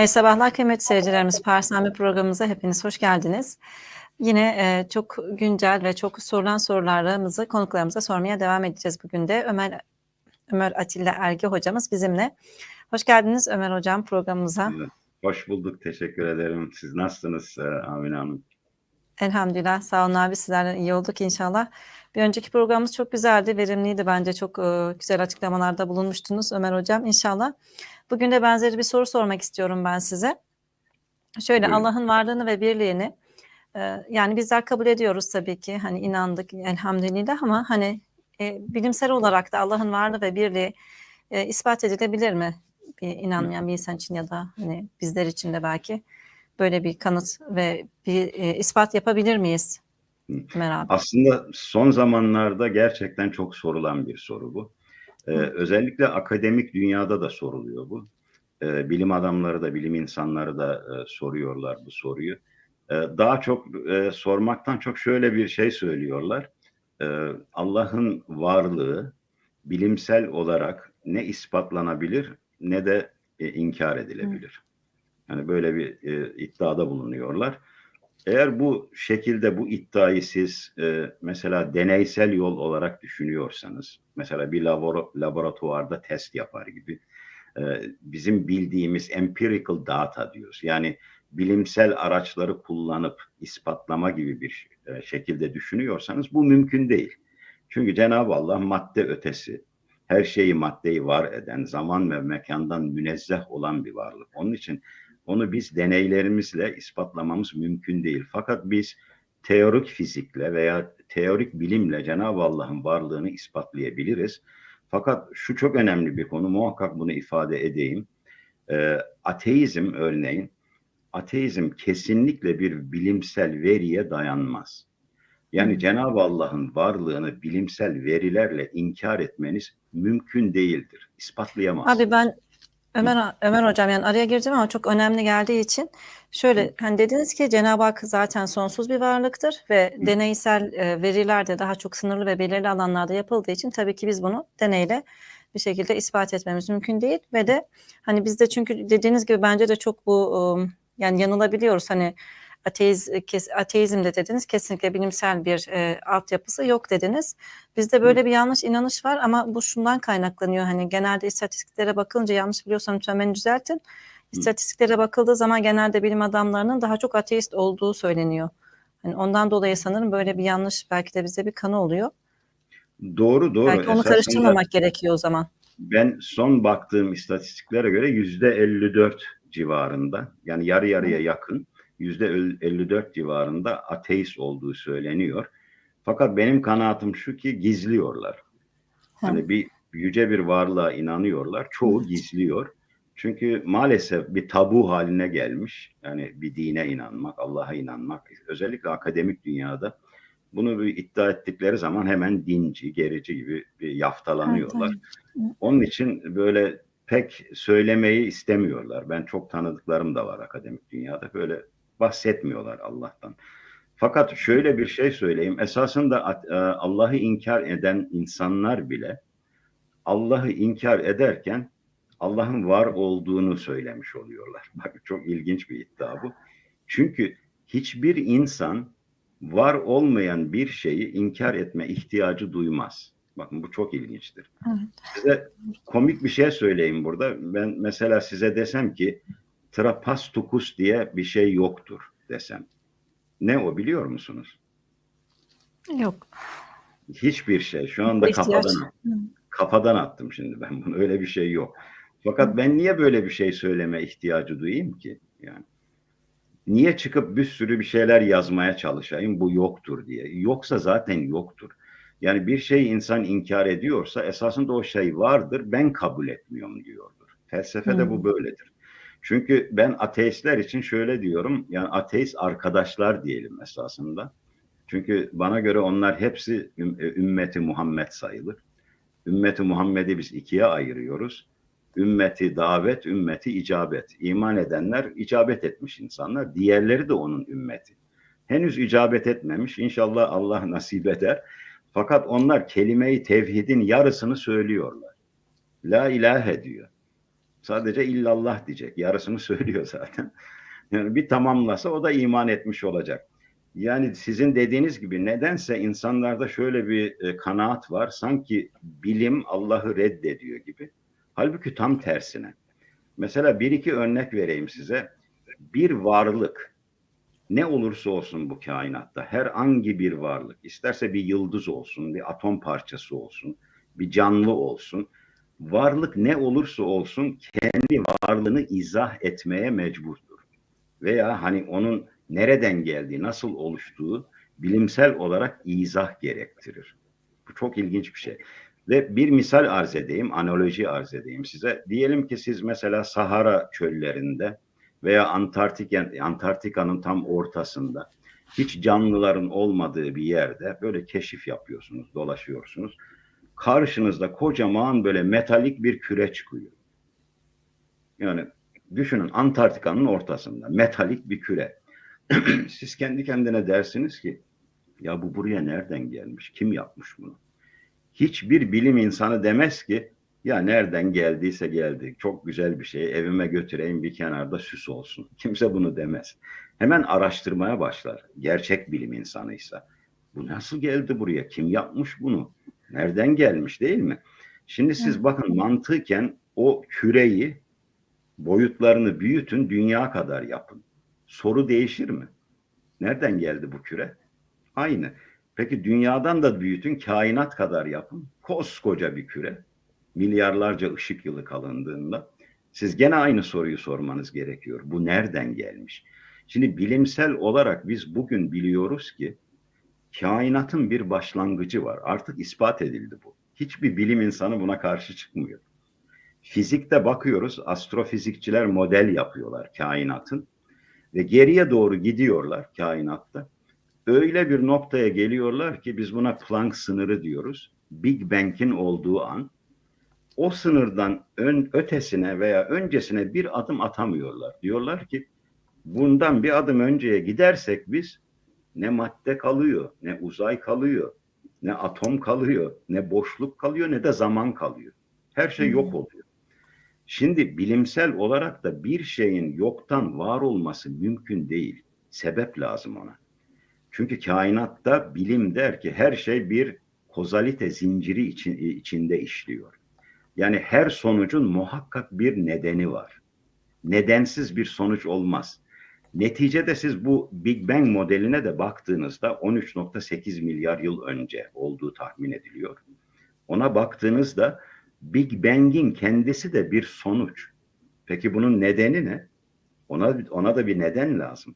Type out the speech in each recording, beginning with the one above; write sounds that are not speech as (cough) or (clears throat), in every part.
Hayırlı sabahlar kıymetli seyircilerimiz. Perşembe programımıza hepiniz hoş geldiniz. Yine e, çok güncel ve çok sorulan sorularımızı konuklarımıza sormaya devam edeceğiz bugün de. Ömer Ömer Atilla Ergi hocamız bizimle. Hoş geldiniz Ömer hocam programımıza. Hoş bulduk. Teşekkür ederim. Siz nasılsınız e, Amine Hanım? Elhamdülillah. Sağ olun abi. Sizlerle iyi olduk inşallah. Bir önceki programımız çok güzeldi, verimliydi bence. Çok e, güzel açıklamalarda bulunmuştunuz Ömer hocam inşallah. Bugün de benzeri bir soru sormak istiyorum ben size. Şöyle Buyurun. Allah'ın varlığını ve birliğini e, yani bizler kabul ediyoruz tabii ki. Hani inandık elhamdülillah ama hani e, bilimsel olarak da Allah'ın varlığı ve birliği e, ispat edilebilir mi? Bir inanmayan bir insan için ya da hani bizler için de belki böyle bir kanıt ve bir e, ispat yapabilir miyiz? Ömer abi. Aslında son zamanlarda gerçekten çok sorulan bir soru bu. Ee, özellikle akademik dünyada da soruluyor bu. Ee, bilim adamları da, bilim insanları da e, soruyorlar bu soruyu. Ee, daha çok e, sormaktan çok şöyle bir şey söylüyorlar. Ee, Allah'ın varlığı bilimsel olarak ne ispatlanabilir ne de e, inkar edilebilir. Yani böyle bir e, iddiada bulunuyorlar. Eğer bu şekilde bu iddiayı siz e, mesela deneysel yol olarak düşünüyorsanız, mesela bir labora- laboratuvarda test yapar gibi, e, bizim bildiğimiz empirical data diyoruz. Yani bilimsel araçları kullanıp ispatlama gibi bir e, şekilde düşünüyorsanız bu mümkün değil. Çünkü Cenab-ı Allah madde ötesi, her şeyi maddeyi var eden, zaman ve mekandan münezzeh olan bir varlık. Onun için onu biz deneylerimizle ispatlamamız mümkün değil. Fakat biz teorik fizikle veya teorik bilimle Cenab-ı Allah'ın varlığını ispatlayabiliriz. Fakat şu çok önemli bir konu, muhakkak bunu ifade edeyim. Ee, ateizm örneğin, ateizm kesinlikle bir bilimsel veriye dayanmaz. Yani Cenab-ı Allah'ın varlığını bilimsel verilerle inkar etmeniz mümkün değildir. İspatlayamazsınız. Abi ben Ömer Ömer hocam yani araya gireceğim ama çok önemli geldiği için. Şöyle hani dediniz ki Cenab-ı Hak zaten sonsuz bir varlıktır ve deneysel e, veriler de daha çok sınırlı ve belirli alanlarda yapıldığı için tabii ki biz bunu deneyle bir şekilde ispat etmemiz mümkün değil. Ve de hani bizde çünkü dediğiniz gibi bence de çok bu ıı, yani yanılabiliyoruz. Hani ateiz, kes, ateizmde dediniz kesinlikle bilimsel bir e, altyapısı yok dediniz. Bizde böyle bir yanlış inanış var ama bu şundan kaynaklanıyor. Hani genelde istatistiklere bakılınca yanlış biliyorsam lütfen beni düzeltin. İstatistiklere bakıldığı zaman genelde bilim adamlarının daha çok ateist olduğu söyleniyor. Hani ondan dolayı sanırım böyle bir yanlış belki de bize bir kanı oluyor. Doğru doğru. Belki onu Esasında karıştırmamak gerekiyor o zaman. Ben son baktığım istatistiklere göre yüzde 54 civarında yani yarı yarıya yakın 54 civarında ateist olduğu söyleniyor. Fakat benim kanaatim şu ki gizliyorlar. Hani bir yüce bir varlığa inanıyorlar. Çoğu gizliyor. Çünkü maalesef bir tabu haline gelmiş. Yani bir dine inanmak, Allah'a inanmak. Özellikle akademik dünyada bunu bir iddia ettikleri zaman hemen dinci, gerici gibi bir yaftalanıyorlar. Onun için böyle pek söylemeyi istemiyorlar. Ben çok tanıdıklarım da var akademik dünyada. Böyle bahsetmiyorlar Allah'tan. Fakat şöyle bir şey söyleyeyim. Esasında e, Allah'ı inkar eden insanlar bile Allah'ı inkar ederken Allah'ın var olduğunu söylemiş oluyorlar. (laughs) Bak çok ilginç bir iddia bu. Çünkü hiçbir insan var olmayan bir şeyi inkar etme ihtiyacı duymaz. Bakın bu çok ilginçtir. Evet. Size komik bir şey söyleyeyim burada. Ben mesela size desem ki trapastukus diye bir şey yoktur desem. Ne o biliyor musunuz? Yok. Hiçbir şey. Şu anda ihtiyaç. kafadan, kafadan attım şimdi ben bunu. Öyle bir şey yok. Fakat ben niye böyle bir şey söyleme ihtiyacı duyayım ki? Yani niye çıkıp bir sürü bir şeyler yazmaya çalışayım bu yoktur diye. Yoksa zaten yoktur. Yani bir şey insan inkar ediyorsa esasında o şey vardır ben kabul etmiyorum diyordur. Felsefede Hmm. bu böyledir. Çünkü ben ateistler için şöyle diyorum. Yani ateist arkadaşlar diyelim esasında. Çünkü bana göre onlar hepsi e, ümmeti Muhammed sayılır. Ümmeti Muhammed'i biz ikiye ayırıyoruz. Ümmeti davet, ümmeti icabet. İman edenler icabet etmiş insanlar. Diğerleri de onun ümmeti. Henüz icabet etmemiş. İnşallah Allah (laughs) nasip eder. Fakat onlar kelime-i tevhidin yarısını söylüyorlar. La ilahe diyor. Sadece illallah diyecek. Yarısını (laughs) söylüyor zaten. Yani bir tamamlasa o da iman etmiş olacak. Yani sizin dediğiniz gibi nedense insanlarda şöyle bir e, kanaat var. Sanki bilim Allah'ı reddediyor gibi. Halbuki tam tersine. Mesela bir iki örnek vereyim size. Bir varlık ne olursa olsun bu kainatta herhangi bir varlık isterse bir yıldız olsun, bir atom parçası olsun, bir canlı olsun. Varlık ne olursa olsun kendi varlığını izah etmeye mecburdur. Veya hani onun nereden geldiği, nasıl oluştuğu bilimsel olarak izah gerektirir. Bu çok ilginç bir şey. Ve bir misal arz edeyim, analoji arz edeyim size. Diyelim ki siz mesela Sahara çöllerinde veya Antarktika, Antarktika'nın tam ortasında hiç canlıların olmadığı bir yerde böyle keşif yapıyorsunuz, dolaşıyorsunuz. Karşınızda kocaman böyle metalik bir küre çıkıyor. Yani düşünün Antarktika'nın ortasında metalik bir küre. (clears throat) Siz kendi kendine dersiniz ki ya bu buraya nereden gelmiş? Kim yapmış bunu? Hiçbir bilim insanı demez ki ya nereden geldiyse geldi. Çok güzel bir şey. Evime götüreyim bir kenarda süs olsun. (laughs) Kimse bunu demez. Hemen araştırmaya başlar. Gerçek bilim insanıysa. Bu nasıl geldi buraya? Kim yapmış bunu? Nereden gelmiş değil mi? Şimdi siz bakın mantıken o küreyi boyutlarını büyütün dünya kadar yapın. Soru değişir mi? Nereden geldi bu küre? Aynı. Peki dünyadan da büyütün kainat kadar yapın. Koskoca bir küre. Milyarlarca ışık yılı kalındığında siz gene aynı soruyu sormanız gerekiyor. Bu nereden gelmiş? Şimdi bilimsel olarak biz bugün biliyoruz ki kainatın bir başlangıcı var. Artık ispat edildi bu. Hiçbir bilim insanı buna karşı çıkmıyor. Fizikte bakıyoruz, astrofizikçiler model yapıyorlar kainatın ve geriye doğru gidiyorlar kainatta. Öyle bir noktaya geliyorlar ki biz buna Planck sınırı diyoruz. Big Bang'in olduğu an o sınırdan ön, ötesine veya öncesine bir adım atamıyorlar. Diyorlar ki bundan bir adım önceye gidersek biz ne madde kalıyor, ne uzay kalıyor, ne atom kalıyor, ne boşluk kalıyor, ne de zaman kalıyor. Her şey yok oluyor. Şimdi bilimsel olarak da bir şeyin yoktan var olması mümkün değil. Sebep lazım ona. Çünkü kainatta bilim der ki her şey bir kozalite zinciri için, içinde işliyor. Yani her sonucun muhakkak bir nedeni var. Nedensiz bir sonuç olmaz. Neticede siz bu Big Bang modeline de baktığınızda 13.8 milyar yıl önce olduğu tahmin ediliyor. Ona baktığınızda Big Bang'in kendisi de bir sonuç. Peki bunun nedeni ne? Ona ona da bir neden lazım.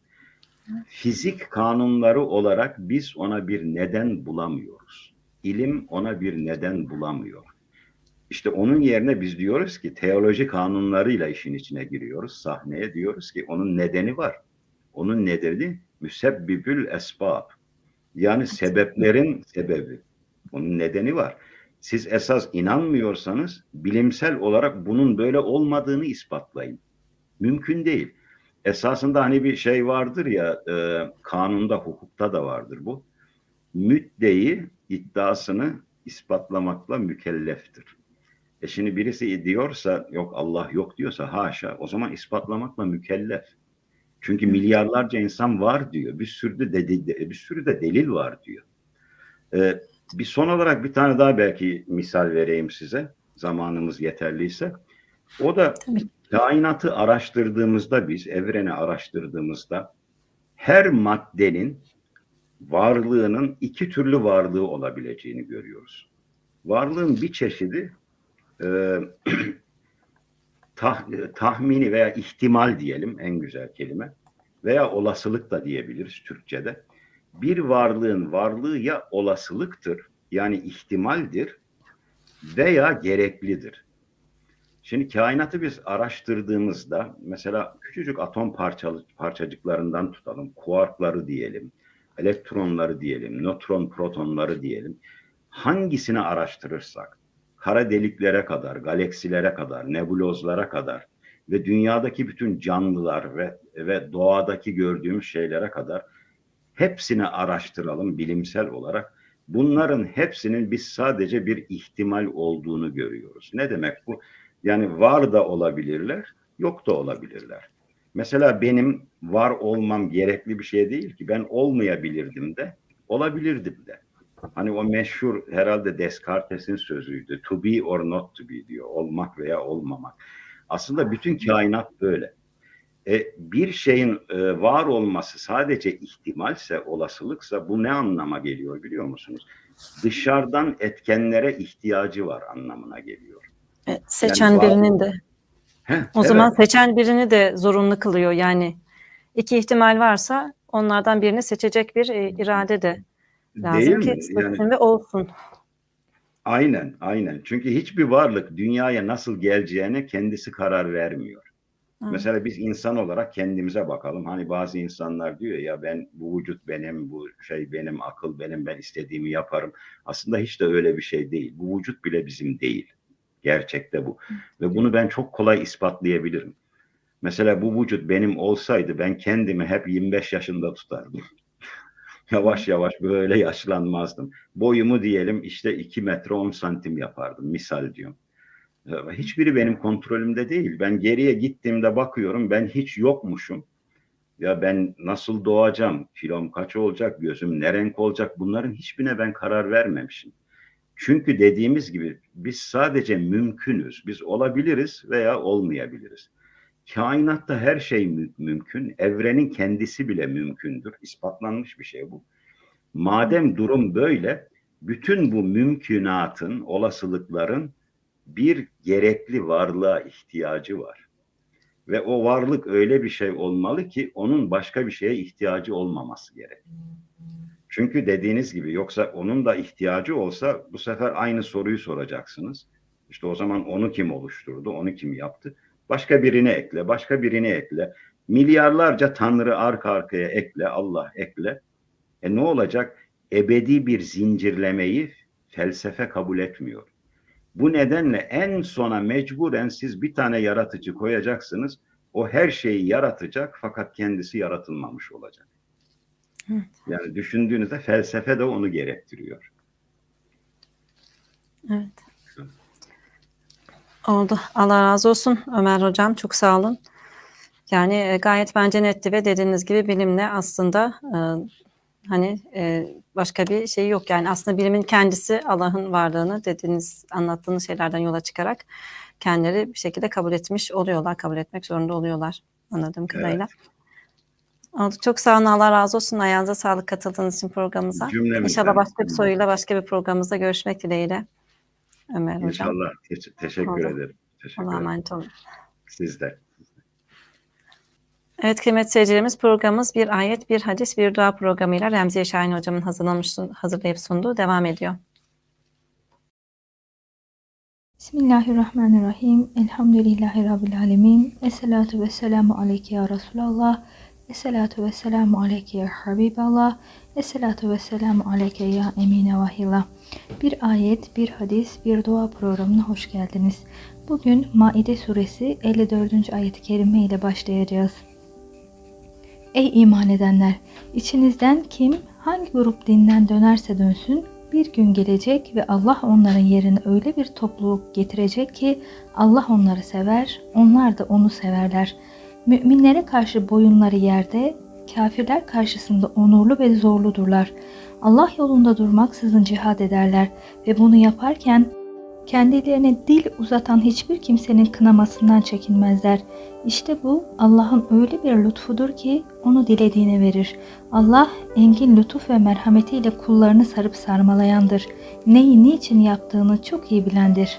Fizik kanunları olarak biz ona bir neden bulamıyoruz. İlim ona bir neden bulamıyor. İşte onun yerine biz diyoruz ki teoloji kanunlarıyla işin içine giriyoruz. Sahneye diyoruz ki onun nedeni var. Onun nedeni müsebbibül esbab. Yani sebeplerin sebebi. Onun nedeni var. Siz esas inanmıyorsanız bilimsel olarak bunun böyle olmadığını ispatlayın. Mümkün değil. Esasında hani bir şey vardır ya e, kanunda, hukukta da vardır bu. Müddeyi iddiasını ispatlamakla mükelleftir. E şimdi birisi diyorsa yok Allah yok diyorsa haşa o zaman ispatlamakla mükellef. Çünkü milyarlarca insan var diyor. Bir sürü de, de, de bir sürü de delil var diyor. Ee, bir son olarak bir tane daha belki misal vereyim size. Zamanımız yeterliyse. O da Tabii. kainatı araştırdığımızda biz evreni araştırdığımızda her maddenin varlığının iki türlü varlığı olabileceğini görüyoruz. Varlığın bir çeşidi e, (clears throat) tah, tahmini veya ihtimal diyelim en güzel kelime veya olasılık da diyebiliriz Türkçe'de. Bir varlığın varlığı ya olasılıktır yani ihtimaldir veya gereklidir. Şimdi kainatı biz araştırdığımızda mesela küçücük atom parçalı, parçacıklarından tutalım, kuarkları diyelim, elektronları diyelim, nötron protonları diyelim. Hangisini araştırırsak kara deliklere kadar, galaksilere kadar, nebulozlara kadar ve dünyadaki bütün canlılar ve ve doğadaki gördüğümüz şeylere kadar hepsini araştıralım bilimsel olarak. Bunların hepsinin biz sadece bir ihtimal olduğunu görüyoruz. Ne demek bu? Yani var da olabilirler, yok da olabilirler. Mesela benim var olmam gerekli bir şey değil ki. Ben olmayabilirdim de, olabilirdim de. Hani o meşhur herhalde Descartes'in sözüydü. To be or not to be diyor. Olmak veya olmamak. Aslında bütün kainat böyle. E, bir şeyin e, var olması sadece ihtimalse, olasılıksa bu ne anlama geliyor biliyor musunuz? Dışarıdan etkenlere ihtiyacı var anlamına geliyor. E, seçen Yani var- birinin de. Heh, O evet. zaman seçen birini de zorunlu kılıyor. Yani iki ihtimal varsa onlardan birini seçecek bir e, irade de lazım Değil ki mi? Yani ve olsun. aynen, aynen. Çünkü hiçbir varlık dünyaya nasıl geleceğine kendisi karar vermiyor. Evet. Mesela biz insan olarak kendimize bakalım. Hani bazı insanlar diyor ya ben bu vücut benim, bu şey benim, akıl benim, ben istediğimi yaparım. Aslında hiç de öyle bir şey değil. Bu vücut bile bizim değil. Gerçekte bu. Ve bunu ben çok kolay ispatlayabilirim. Mesela bu vücut benim olsaydı ben kendimi hep 25 yaşında tutardım. Yavaş yavaş böyle yaşlanmazdım. Boyumu diyelim işte 2 metre 10 santim yapardım. Misal diyorum. Hiçbiri benim kontrolümde değil. Ben geriye gittiğimde bakıyorum ben hiç yokmuşum. Ya ben nasıl doğacağım, kilom kaç olacak, gözüm ne renk olacak bunların hiçbirine ben karar vermemişim. Çünkü dediğimiz gibi biz sadece mümkünüz. Biz olabiliriz veya olmayabiliriz. Kainatta her şey mü- mümkün. Evrenin kendisi bile mümkündür. İspatlanmış bir şey bu. Madem durum böyle, bütün bu mümkünatın, olasılıkların bir gerekli varlığa ihtiyacı var. Ve o varlık öyle bir şey olmalı ki onun başka bir şeye ihtiyacı olmaması gerek. Çünkü dediğiniz gibi yoksa onun da ihtiyacı olsa bu sefer aynı soruyu soracaksınız. İşte o zaman onu kim oluşturdu, onu kim yaptı? Başka birini ekle, başka birini ekle. Milyarlarca tanrı arka arkaya ekle, Allah ekle. E ne olacak? Ebedi bir zincirlemeyi felsefe kabul etmiyor. Bu nedenle en sona mecburen siz bir tane yaratıcı koyacaksınız. O her şeyi yaratacak fakat kendisi yaratılmamış olacak. Evet. Yani düşündüğünüzde felsefe de onu gerektiriyor. Evet. Oldu. Allah razı olsun Ömer Hocam. Çok sağ olun. Yani e, gayet bence netti ve dediğiniz gibi bilimle aslında e, hani e, başka bir şey yok. Yani aslında bilimin kendisi Allah'ın varlığını dediğiniz anlattığınız şeylerden yola çıkarak kendileri bir şekilde kabul etmiş oluyorlar. Kabul etmek zorunda oluyorlar anladığım kadarıyla. Oldu. Çok sağ olun. Allah razı olsun. Ayağınıza sağlık katıldığınız için programımıza. Cümlemizden. İnşallah başka bir soruyla başka bir programımızda görüşmek dileğiyle. Ömer Hocam. İnşallah. Te- teşekkür Oldu. ederim. Teşekkür Allah'a emanet olun. Siz de. Evet kıymetli seyircilerimiz programımız bir ayet, bir hadis, bir dua programıyla Remziye Şahin hocamın hazırlamış, hazırlayıp sunduğu devam ediyor. Bismillahirrahmanirrahim. Elhamdülillahi Rabbil alemin. Esselatu ve selamu aleyke ya Resulallah. Esselatu ve selamu aleyke ya Habiballah. Esselatu ve selamu aleyke ya Emine Vahillah. Bir ayet, bir hadis, bir dua programına hoş geldiniz. Bugün Maide suresi 54. ayet-i kerime ile başlayacağız. Ey iman edenler! içinizden kim hangi grup dinden dönerse dönsün bir gün gelecek ve Allah onların yerine öyle bir topluluk getirecek ki Allah onları sever, onlar da onu severler. Müminlere karşı boyunları yerde, kafirler karşısında onurlu ve zorludurlar. Allah yolunda durmaksızın cihad ederler ve bunu yaparken kendilerine dil uzatan hiçbir kimsenin kınamasından çekinmezler. İşte bu Allah'ın öyle bir lütfudur ki onu dilediğine verir. Allah engin lütuf ve merhametiyle kullarını sarıp sarmalayandır. Neyi niçin yaptığını çok iyi bilendir.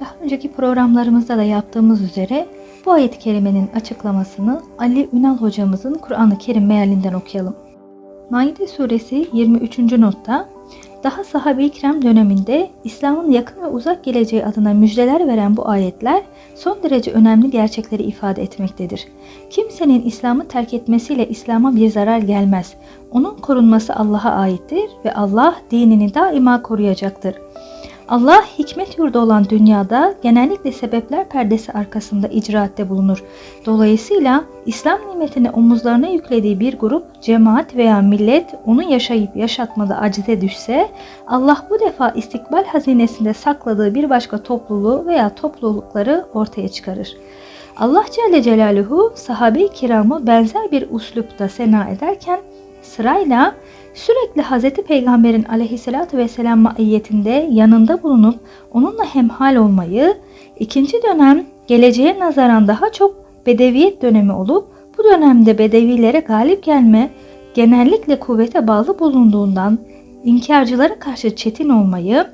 Daha önceki programlarımızda da yaptığımız üzere bu ayet-i kerimenin açıklamasını Ali Ünal hocamızın Kur'an-ı Kerim mealinden okuyalım. Maide suresi 23. notta daha sahabe-i kiram döneminde İslam'ın yakın ve uzak geleceği adına müjdeler veren bu ayetler son derece önemli gerçekleri ifade etmektedir. Kimsenin İslam'ı terk etmesiyle İslam'a bir zarar gelmez. Onun korunması Allah'a aittir ve Allah dinini daima koruyacaktır. Allah hikmet yurdu olan dünyada genellikle sebepler perdesi arkasında icraatte bulunur. Dolayısıyla İslam nimetini omuzlarına yüklediği bir grup, cemaat veya millet onu yaşayıp yaşatmada acize düşse, Allah bu defa istikbal hazinesinde sakladığı bir başka topluluğu veya toplulukları ortaya çıkarır. Allah Celle Celaluhu sahabe-i kiramı benzer bir uslupta sena ederken sırayla sürekli Hz. Peygamber'in aleyhissalatü vesselam maiyetinde yanında bulunup onunla hemhal olmayı, ikinci dönem geleceğe nazaran daha çok bedeviyet dönemi olup bu dönemde bedevilere galip gelme genellikle kuvvete bağlı bulunduğundan inkarcılara karşı çetin olmayı,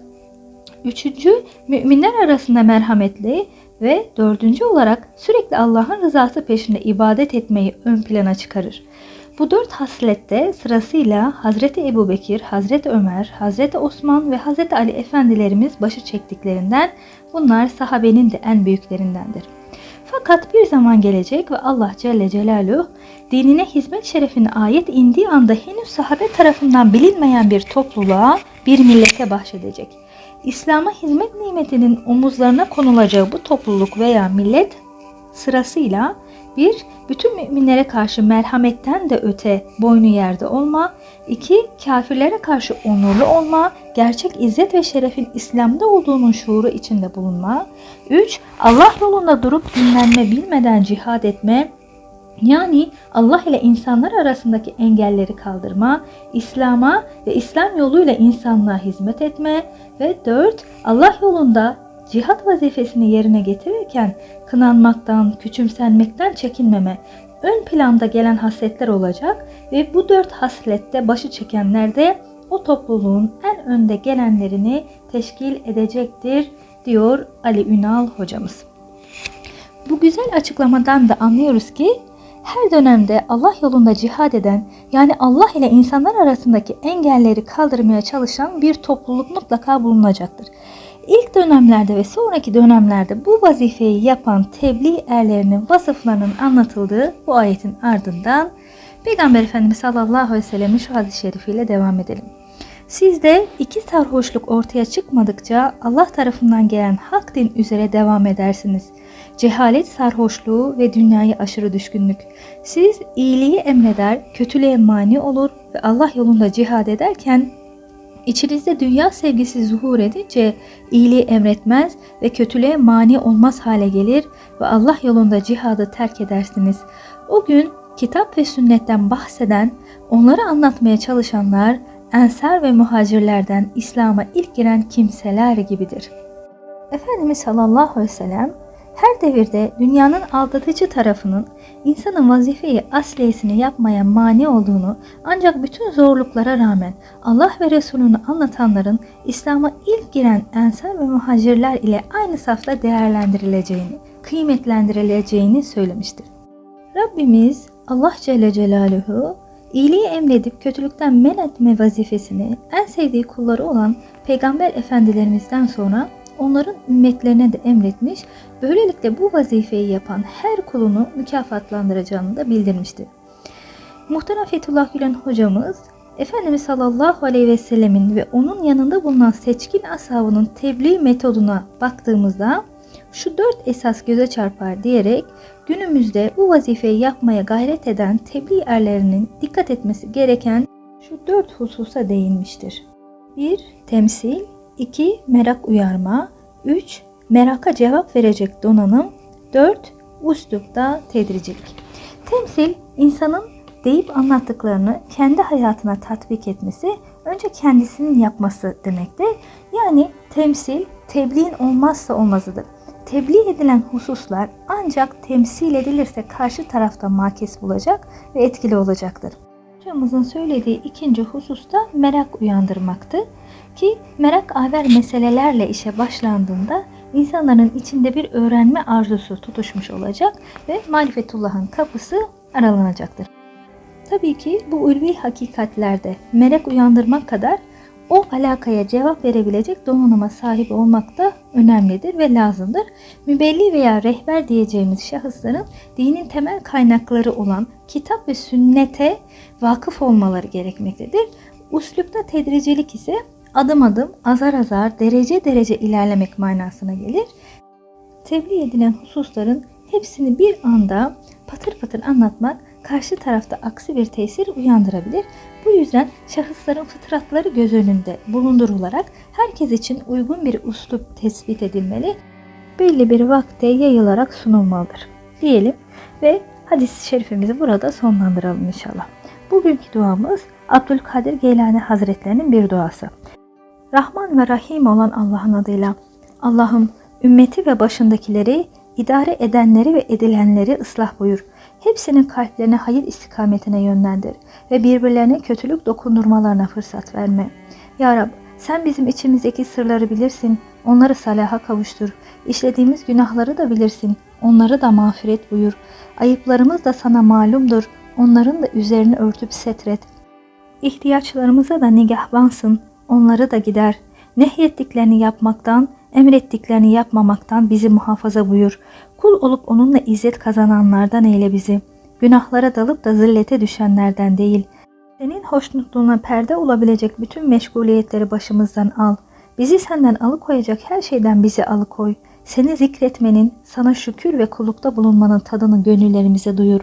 üçüncü müminler arasında merhametli ve dördüncü olarak sürekli Allah'ın rızası peşinde ibadet etmeyi ön plana çıkarır. Bu dört haslette sırasıyla Hazreti Ebu Bekir, Hazreti Ömer, Hazreti Osman ve Hazreti Ali efendilerimiz başı çektiklerinden bunlar sahabenin de en büyüklerindendir. Fakat bir zaman gelecek ve Allah Celle Celaluhu dinine hizmet şerefine ayet indiği anda henüz sahabe tarafından bilinmeyen bir topluluğa, bir millete bahşedecek. İslam'a hizmet nimetinin omuzlarına konulacağı bu topluluk veya millet sırasıyla bir, bütün müminlere karşı merhametten de öte boynu yerde olma. iki kafirlere karşı onurlu olma. Gerçek izzet ve şerefin İslam'da olduğunun şuuru içinde bulunma. üç Allah yolunda durup dinlenme bilmeden cihad etme. Yani Allah ile insanlar arasındaki engelleri kaldırma, İslam'a ve İslam yoluyla insanlığa hizmet etme ve 4. Allah yolunda cihat vazifesini yerine getirirken kınanmaktan, küçümsenmekten çekinmeme, ön planda gelen hasletler olacak ve bu dört haslette başı çekenler de o topluluğun en önde gelenlerini teşkil edecektir diyor Ali Ünal hocamız. Bu güzel açıklamadan da anlıyoruz ki her dönemde Allah yolunda cihad eden yani Allah ile insanlar arasındaki engelleri kaldırmaya çalışan bir topluluk mutlaka bulunacaktır. İlk dönemlerde ve sonraki dönemlerde bu vazifeyi yapan tebliğ erlerinin vasıflarının anlatıldığı bu ayetin ardından Peygamber Efendimiz sallallahu aleyhi ve sellem'in şu hadis-i şerifiyle devam edelim. Sizde iki sarhoşluk ortaya çıkmadıkça Allah tarafından gelen hak din üzere devam edersiniz. Cehalet sarhoşluğu ve dünyaya aşırı düşkünlük. Siz iyiliği emreder, kötülüğe mani olur ve Allah yolunda cihad ederken İçinizde dünya sevgisi zuhur edince iyiliği emretmez ve kötülüğe mani olmaz hale gelir ve Allah yolunda cihadı terk edersiniz. O gün kitap ve sünnetten bahseden, onları anlatmaya çalışanlar ensar ve muhacirlerden İslam'a ilk giren kimseler gibidir. Efendimiz sallallahu aleyhi ve sellem her devirde dünyanın aldatıcı tarafının insanın vazifeyi asliyesini yapmaya mani olduğunu ancak bütün zorluklara rağmen Allah ve Resulünü anlatanların İslam'a ilk giren ensar ve muhacirler ile aynı safta değerlendirileceğini, kıymetlendirileceğini söylemiştir. Rabbimiz Allah Celle Celaluhu iyiliği emredip kötülükten men etme vazifesini en sevdiği kulları olan Peygamber Efendilerimizden sonra onların ümmetlerine de emretmiş, böylelikle bu vazifeyi yapan her kulunu mükafatlandıracağını da bildirmiştir. Muhterem Fethullah Gülen hocamız, Efendimiz sallallahu aleyhi ve sellemin ve onun yanında bulunan seçkin ashabının tebliğ metoduna baktığımızda şu dört esas göze çarpar diyerek günümüzde bu vazifeyi yapmaya gayret eden tebliğ erlerinin dikkat etmesi gereken şu dört hususa değinmiştir. 1. Temsil 2. Merak uyarma 3. Meraka cevap verecek donanım 4. Uslupta tedricilik. Temsil, insanın deyip anlattıklarını kendi hayatına tatbik etmesi, önce kendisinin yapması demektir. Yani temsil, tebliğin olmazsa olmazıdır. Tebliğ edilen hususlar ancak temsil edilirse karşı tarafta makes bulacak ve etkili olacaktır. Hocamızın söylediği ikinci hususta merak uyandırmaktı ki merak aver meselelerle işe başlandığında insanların içinde bir öğrenme arzusu tutuşmuş olacak ve marifetullah'ın kapısı aralanacaktır. Tabii ki bu ulvi hakikatlerde merak uyandırmak kadar o alakaya cevap verebilecek donanıma sahip olmak da önemlidir ve lazımdır. Mübelli veya rehber diyeceğimiz şahısların dinin temel kaynakları olan kitap ve sünnete vakıf olmaları gerekmektedir. Uslupta tedricilik ise adım adım, azar azar, derece derece ilerlemek manasına gelir. Tebliğ edilen hususların hepsini bir anda patır patır anlatmak karşı tarafta aksi bir tesir uyandırabilir. Bu yüzden şahısların fıtratları göz önünde bulundurularak herkes için uygun bir uslup tespit edilmeli, belli bir vakte yayılarak sunulmalıdır. Diyelim ve hadis-i şerifimizi burada sonlandıralım inşallah. Bugünkü duamız Abdülkadir Geylani Hazretlerinin bir duası. Rahman ve Rahim olan Allah'ın adıyla Allah'ım ümmeti ve başındakileri, idare edenleri ve edilenleri ıslah buyur. Hepsinin kalplerini hayır istikametine yönlendir ve birbirlerine kötülük dokundurmalarına fırsat verme. Ya Rab sen bizim içimizdeki sırları bilirsin, onları salaha kavuştur. İşlediğimiz günahları da bilirsin, onları da mağfiret buyur. Ayıplarımız da sana malumdur, onların da üzerini örtüp setret. İhtiyaçlarımıza da nigahbansın, onları da gider. Nehyettiklerini yapmaktan, emrettiklerini yapmamaktan bizi muhafaza buyur. Kul olup onunla izzet kazananlardan eyle bizi. Günahlara dalıp da zillete düşenlerden değil. Senin hoşnutluğuna perde olabilecek bütün meşguliyetleri başımızdan al. Bizi senden alıkoyacak her şeyden bizi alıkoy. Seni zikretmenin, sana şükür ve kullukta bulunmanın tadını gönüllerimize duyur.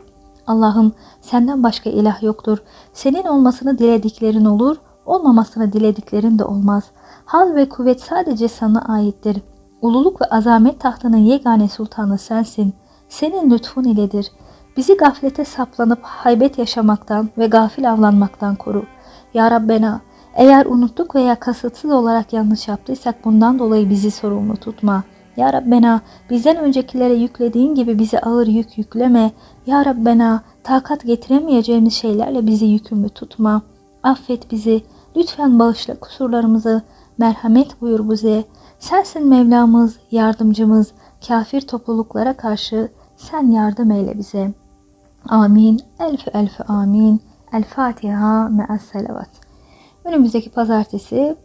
Allah'ım senden başka ilah yoktur. Senin olmasını dilediklerin olur, olmamasını dilediklerin de olmaz. Hal ve kuvvet sadece sana aittir. Ululuk ve azamet tahtının yegane sultanı sensin. Senin lütfun iledir. Bizi gaflete saplanıp haybet yaşamaktan ve gafil avlanmaktan koru. Ya Rabbena, eğer unuttuk veya kasıtsız olarak yanlış yaptıysak bundan dolayı bizi sorumlu tutma. Ya Rabbena, bizden öncekilere yüklediğin gibi bize ağır yük yükleme. Ya Rabbena, takat getiremeyeceğimiz şeylerle bizi yükümlü tutma. Affet bizi, lütfen bağışla kusurlarımızı, merhamet buyur bize. Sensin Mevlamız, yardımcımız, kafir topluluklara karşı sen yardım eyle bize. Amin. Elfi elfi amin. El Fatiha me'as selavat. Önümüzdeki pazartesi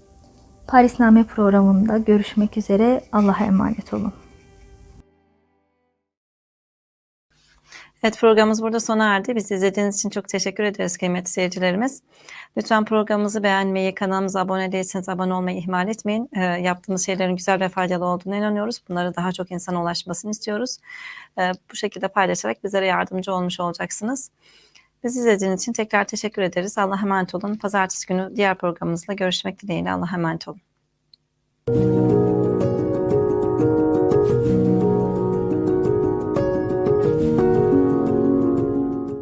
Parisname programında görüşmek üzere. Allah'a emanet olun. Evet programımız burada sona erdi. Bizi izlediğiniz için çok teşekkür ederiz kıymetli seyircilerimiz. Lütfen programımızı beğenmeyi, kanalımıza abone değilseniz abone olmayı ihmal etmeyin. Ee, yaptığımız şeylerin güzel ve faydalı olduğuna inanıyoruz. Bunları daha çok insana ulaşmasını istiyoruz. Ee, bu şekilde paylaşarak bizlere yardımcı olmuş olacaksınız. Bizi izlediğiniz için tekrar teşekkür ederiz. Allah'a emanet olun. Pazartesi günü diğer programımızla görüşmek dileğiyle. Allah'a emanet olun.